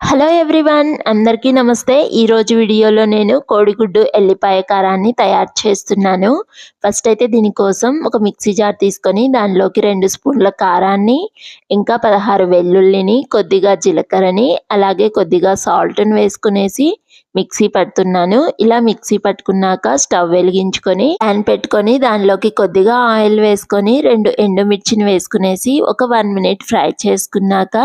Hello everyone అందరికీ నమస్తే. ఈరోజు వీడియోలో నేను కోడిగుడ్డు ఎల్లిపాయ కారాన్ని తయారు చేస్తున్నాను. ఫస్ట్ అయితే దీనికోసం ఒక మిక్సీ జార్ తీసుకొని దానిలోకి రెండు స్పూన్ల కారాన్ని ఇంకా పదహారు వెల్లుల్లిని కొద్దిగా జీలకర్రని అలాగే కొద్దిగా సాల్ట్ని వేసుకునేసి మిక్సీ పడుతున్నాను. ఇలా మిక్సీ పట్టుకున్నాక స్టవ్ వెలిగించుకొని ప్యాన్ పెట్టుకొని దానిలోకి కొద్దిగా ఆయిల్ వేసుకొని రెండు ఎండుమిర్చిని వేసుకునేసి ఒక వన్ మినిట్ ఫ్రై చేసుకున్నాక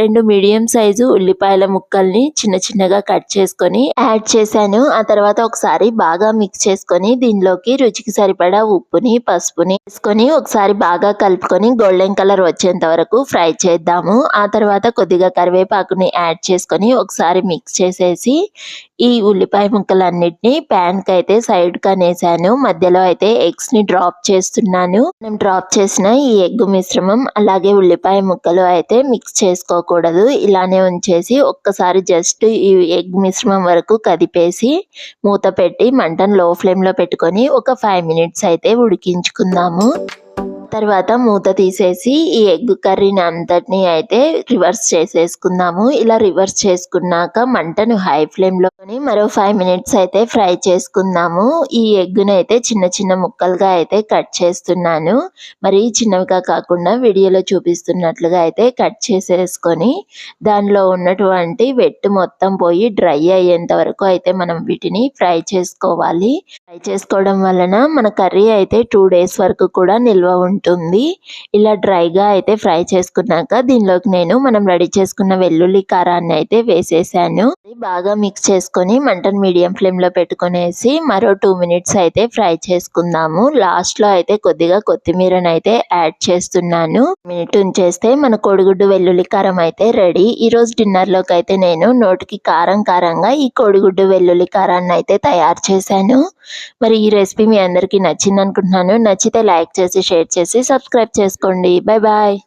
రెండు మీడియం సైజు ఉల్లిపాయల ముక్కల్ని చిన్న చిన్నగా కట్ చేసుకొని యాడ్ చేశాను. ఆ తర్వాత ఒకసారి బాగా మిక్స్ చేసుకొని దీనిలోకి రుచికి సరిపడా ఉప్పుని పసుపుని వేసుకొని ఒకసారి బాగా కలుపుకొని గోల్డెన్ కలర్ వచ్చేంత వరకు ఫ్రై చేద్దాము. ఆ తర్వాత కొద్దిగా కరివేపాకుని యాడ్ చేసుకొని ఒకసారి మిక్స్ చేసేసి ఈ ఉల్లిపాయ ముక్కలన్నిటిని ప్యాన్కి అయితే సైడ్ కనేసాను మధ్యలో అయితే ఎగ్స్ని డ్రాప్ చేస్తున్నాను. మనం డ్రాప్ చేసిన ఈ ఎగ్ మిశ్రమం అలాగే ఉల్లిపాయ ముక్కలు అయితే మిక్స్ చేసుకోకూడదు. ఇలానే ఉంచేసి ఒక్కసారి జస్ట్ ఈ ఎగ్ మిశ్రమం వరకు కదిపేసి మూత పెట్టి మంటను లో ఫ్లేమ్లో పెట్టుకొని ఒక ఫైవ్ మినిట్స్ అయితే ఉడికించుకుందాము. తర్వాత మూత తీసేసి ఈ ఎగ్ కర్రీని అంతటిని అయితే రివర్స్ చేసేసుకుందాము. ఇలా రివర్స్ చేసుకున్నాక మంటను హై ఫ్లేమ్లోని మరో ఫైవ్ మినిట్స్ అయితే ఫ్రై చేసుకుందాము. ఈ ఎగ్గును అయితే చిన్న చిన్న ముక్కలుగా అయితే కట్ చేస్తున్నాను. మరి చిన్నవిగా కాకుండా వీడియోలో చూపిస్తున్నట్లుగా అయితే కట్ చేసేసుకొని దానిలో ఉన్నటువంటి వెట్టు మొత్తం పోయి డ్రై అయ్యేంత వరకు అయితే మనం వీటిని ఫ్రై చేసుకోవాలి. ఫ్రై చేసుకోవడం వలన మన కర్రీ అయితే టూ డేస్ వరకు కూడా నిల్వ ఉంటుంది. ఇలా డ్రైగా అయితే ఫ్రై చేసుకున్నాక దీనిలోకి నేను మనం రెడీ చేసుకున్న వెల్లుల్లి కారాన్ని అయితే వేసేసాను. బాగా మిక్స్ చేసుకొని మంటను మీడియం ఫ్లేమ్లో పెట్టుకునేసి మరో టూ మినిట్స్ అయితే ఫ్రై చేసుకుందాము. లాస్ట్లో అయితే కొద్దిగా కొత్తిమీరని అయితే యాడ్ చేస్తున్నాను. మినిట్ ఉంచేస్తే మన కోడిగుడ్డు వెల్లుల్లి కారం అయితే రెడీ ఈరోజు డిన్నర్లోకి అయితే నేను నోటికి కారం కారంగా ఈ కోడిగుడ్డు వెల్లుల్లి కారాన్ని అయితే తయారు చేశాను. మరి ఈ రెసిపీ మీ అందరికీ నచ్చింది అనుకుంటున్నాను నచ్చితే లైక్ చేసి షేర్ చేసి సబ్స్క్రైబ్ చేసుకోండి. Bye bye